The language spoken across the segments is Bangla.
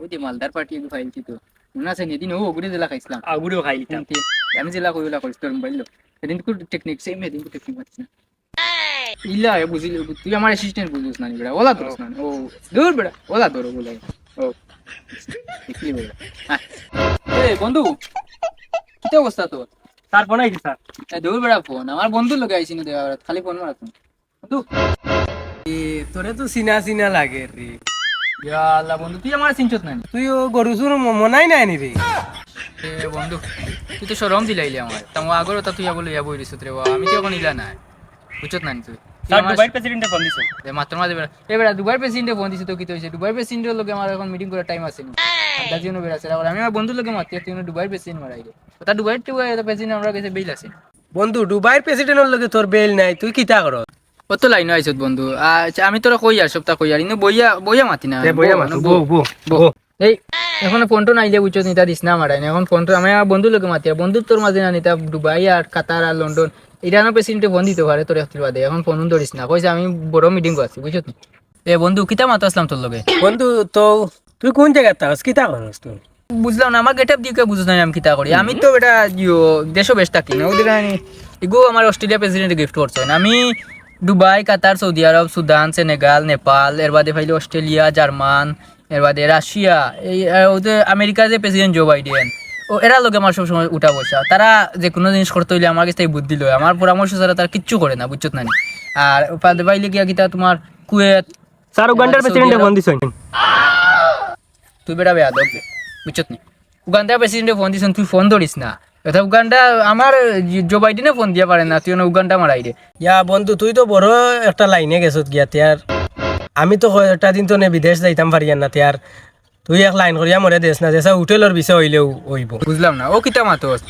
ওই মালদার পার্টি ফাইল তো। মনে আছে সেদিন ও ওগুলো জেলা খাইছিলাম। আগুড়েও খাই লিতাম কিন্তু আমি জেলা কইলা করিস তোর মোবাইল সেদিন তো টেকনিক সেম সেদিন তো টেকনিক পাচ্ছি না। ইলা এ বুঝিলি তুই আমার অ্যাসিস্ট্যান্ট বুঝিস না বেড়া ওলা তোর না ও দূর বেড়া ওলা তোর বলে। ও দেখলি বেড়া এ বন্ধু কি অবস্থা তোর স্যার ফোন আইছি স্যার এ দূর বেড়া ফোন। আমার বন্ধু লোকে আইছি না দেওয়া খালি ফোন মারা তোরে তো চিনা চিনা লাগে রে। ইয়া আল্লাহ বন্ধু তুই আমার চিনছত না? তুই ও গরু চুর মনাই নাই নি রে? এ বন্ধু তুই তো সরম দিলাইলি আমার তোমার আগর তা তুই বলে ইয়া বই দিছত রে বাবা আমি তো এখন ইলা নাই? বুঝছত না তুই? স্যার দুবাই প্রেসিডেন্টে ফোন দিছো। এ মাত্র মাঝে বেড়া এ বেড়া দুবার প্রেসিডেন্টে ফোন দিছে তো কি তো হয়েছে দুবার প্রেসিডেন্টের আমার এখন মিটিং করার টাইম আছে না আড্ডা আমি আমার বন্ধুর লোকে মারতে তুই দুবার প্রেসিডেন্ট মারাই রে তা দুবার টুবার প্রেসিডেন্ট আমরা কাছে বেল আছে। বন্ধু দুবাইয়ের প্রেসিডেন্টের লগে তোর বেল নাই তুই কিতা কর কত লাইন আইছত বন্ধু? আচ্ছা আমি তোরা কই আর সপ্তাহ কই আর? ইনো বইয়া বইয়া মাতি না। বইয়া মাতো বো, বো বো। এই এখন ফোনটো নাইলে বুঝছ নিতা দিস না মারাই এখন ফোনটো আমি বন্ধুর লোকে মাতি আর বন্ধু তোর মাঝে না নিতা দুবাই আর কাতার আর লন্ডন ইরানের প্রেসিডেন্টে ফোন দিতে পারে তোর একটু বাদে এখন ফোন ধরিস না। কইছে আমি বড় মিটিং করছি বুঝছ এ বন্ধু কিতা মাতো আসলাম তোর লগে? বন্ধু তো তুই কোন জায়গায় থাকস কিতা করস তুই বুঝলাম না আমার গেটআপ দিকে বুঝছ না আমি কিতা করি। আমি তো এটা দেশও বেশ থাকি না। ওদের আমি ইগো আমার অস্ট্রেলিয়া প্রেসিডেন্ট গিফট করছেন আমি Dubai Qatar Saudi Arab Sudan Senegal Nepal এর বাদে ফাইলে অস্ট্রেলিয়া জার্মান এর বাদে রাশিয়া। এই ওদের আমেরিকার যে প্রেসিডেন্ট জো বাইডেন ও এরা লোক আমার সবসময় উঠা বসা। তারা যে কোনো জিনিস করতে হইলে আমার কাছে বুদ্ধি লয়। আমার পরামর্শ ছাড়া তারা কিচ্ছু করে না বুঝছত না আর বাদে বাইলে গিয়া কিতা তোমার কুয়েত স্যার উগান্ডার প্রেসিডেন্টে ফোন দিছ তুই বেটা বেয়া দব বুঝছত নি? উগান্ডা প্রেসিডেন্টে ফোন দিছেন তুই ফোন ধরিস না। এটা উগান্ডা আমার জো বাইডেনে ফোন দিয়া পারে না তুই উগান্ডা মারাই রে ইয়া বন্ধু তুই তো বড় একটা লাইনে গেছত গিয়া তিয়ার। আমি তো কয়টা দিন তো নে বিদেশ যাইতাম পারি না তিয়ার। তুই এক লাইন করিয়া মরে দেশ না দেশা হোটেলের বিষয় হইলেও হইব। বুঝলাম না ও কিতা মাতোস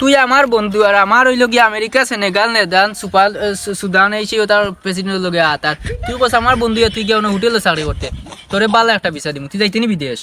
তুই আমার বন্ধু আর আমার হইল গিয়ে আমেরিকা সেনেগাল নেদান সুপাল সুদান এই সেই তার প্রেসিডেন্টের লগে আত আর তুই কস আমার বন্ধু তুই গিয়ে হোটেলে চাকরি করতে তোরে বালা একটা ভিসা দিমু তুই যাইতে নি বিদেশ?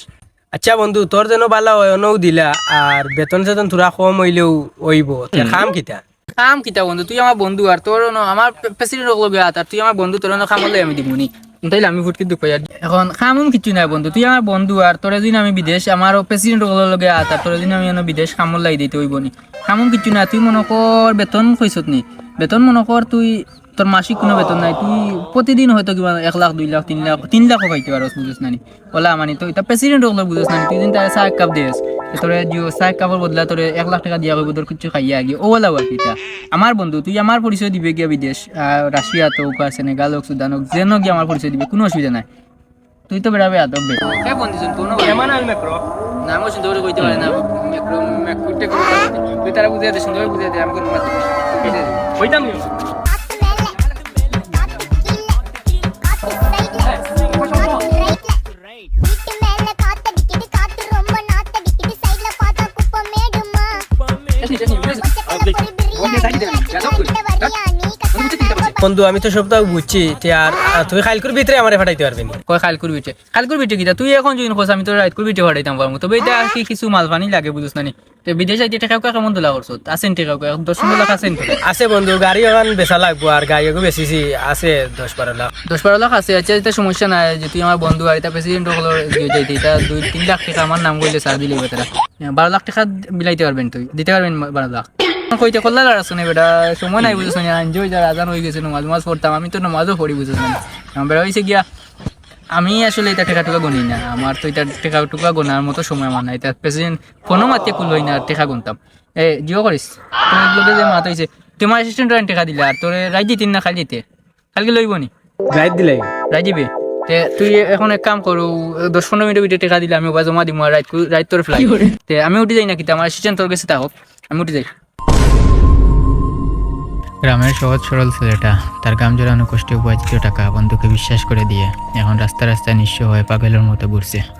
আচ্ছা বন্ধু তোর যেন বালা অনও দিলা আর বেতন চেতন তোরা কম হইলেও হইব খাম কিতা কাম কিতা বন্ধু তুই আমার বন্ধু আর তোর আমার প্রেসিডেন্ট লগে আত আর তুই আমার বন্ধু তোর ন খামলে আমি দিমুনি তাইলে আমি ফুটকি দুঃখ এখন খামুম কিছু নাই বন্ধু তুই আমার বন্ধু আর তোর দিন আমি বিদেশ আমার প্রেসিডেন্ট লগে আত আর তোর দিন আমি বিদেশ খামল লাই দিতে হইব নি। খামুম কিছু না তুই মনে কর বেতন কইছত নি? বেতন মনে কর তুই তোর মাসিক কোনো বেতন নাই তুই প্রতিদিন হয়তো কিবা এক লাখ দুই লাখ তিন লাখ তিন লাখও পাইতে পারস বুঝিস নানি ওলা মানে তো এটা প্রেসিডেন্ট হলো বুঝিস নানি তুই দিন তার চাহ এক কাপ দিস তোরে চাহ এক কাপের বদলা তোরে এক লাখ টাকা দিয়া কইব তোর কিছু খাইয়া আগে ও ওলা আর কিটা আমার বন্ধু তুই আমার পরিচয় দিবে গিয়া বিদেশ আহ, রাশিয়া তো আর সেনেগাল হোক সুদান হোক যেন গিয়ে আমার পরিচয় দিবে কোনো অসুবিধা নাই তুই তো বেড়াবে আদব বে কে বন্ধু কোনো এমানাল মেক্রো না আমার সুন্দর করে কইতে পারে না মেক্রো মেক্রোটে তুই তারা বুঝিয়ে দে সুন্দর বুঝিয়ে দে আমি কোনো মাত্র হইতাম বন্ধু আমি তো সপ্তাহ বুঝছি আর তুই খাইলকুর ভিতরে আমারে ফাটাইতে পারবি নি। কয় খালকুর বিটে খালকুর বিটে কিটা তুই এখন যদি খোঁজ আমি তোর রাইতকুর বিটে হরাইতাম পারব তবে এটা কি কিছু মাল পানি লাগে বুঝছ না তো বিদেশ টাকা কেমন তোলা করছ? আছেন টাকা দশ পনেরো লাখ আছেন আছে বন্ধু গাড়ি এখন বেচা লাগবো আর গাড়িও বেচিছি আছে দশ বারো লাখ। দশ বারো লাখ আছে আচ্ছা এটা সমস্যা নাই যে তুই আমার বন্ধু এটা প্রেসিডেন্ট হলো যাইতে এটা দুই তিন লাখ টাকা আমার নাম করলে সার দিলে বারো লাখ টাকা বিলাইতে পারবেন তুই দিতে পারবেন বারো লাখ। কইতে আর আছে না বেটা সময় নাই বুঝছ না এনজয় যারা আজান হয়ে গেছে নমাজ মাজ পড়তাম আমি তো নমাজও পড়ি বুঝছ না। আমার হয়েছে গিয়া আমি আসলে এটা টেকা টুকা গনি না আমার তো এটা টেকা টুকা গোনার মতো সময় আমার না এটা প্রেসিডেন্ট ফোনও কুল হই না আর টেকা গুনতাম। এ জিও করিস? লোকে যে মাত হয়েছে তোমার অ্যাসিস্ট্যান্ট টেকা দিলা আর তোরে রাই দিতিন না খাই দিতে? কালকে লইব নি? গাইড দিলাই রাই দিবে? তে তুই এখন এক কাম করু দশ পনেরো মিনিটের ভিতরে টেকা দিলে আমি ওবা জমা দিম আর রাইত রাইত তোর ফ্লাই তে আমি উঠে যাই নাকি আমার অ্যাসিস্ট্যান্ট তোর কাছে থাকুক আমি উঠে যাই। গ্রামের সহজ সরল ছেলেটা, তার গাম জোরানো কষ্টে উপার্জিত টাকা, বন্ধুকে বিশ্বাস করে দিয়ে। এখন রাস্তা রাস্তায় নিঃস্ব হয়ে পাগলের মতো ঘুরছে।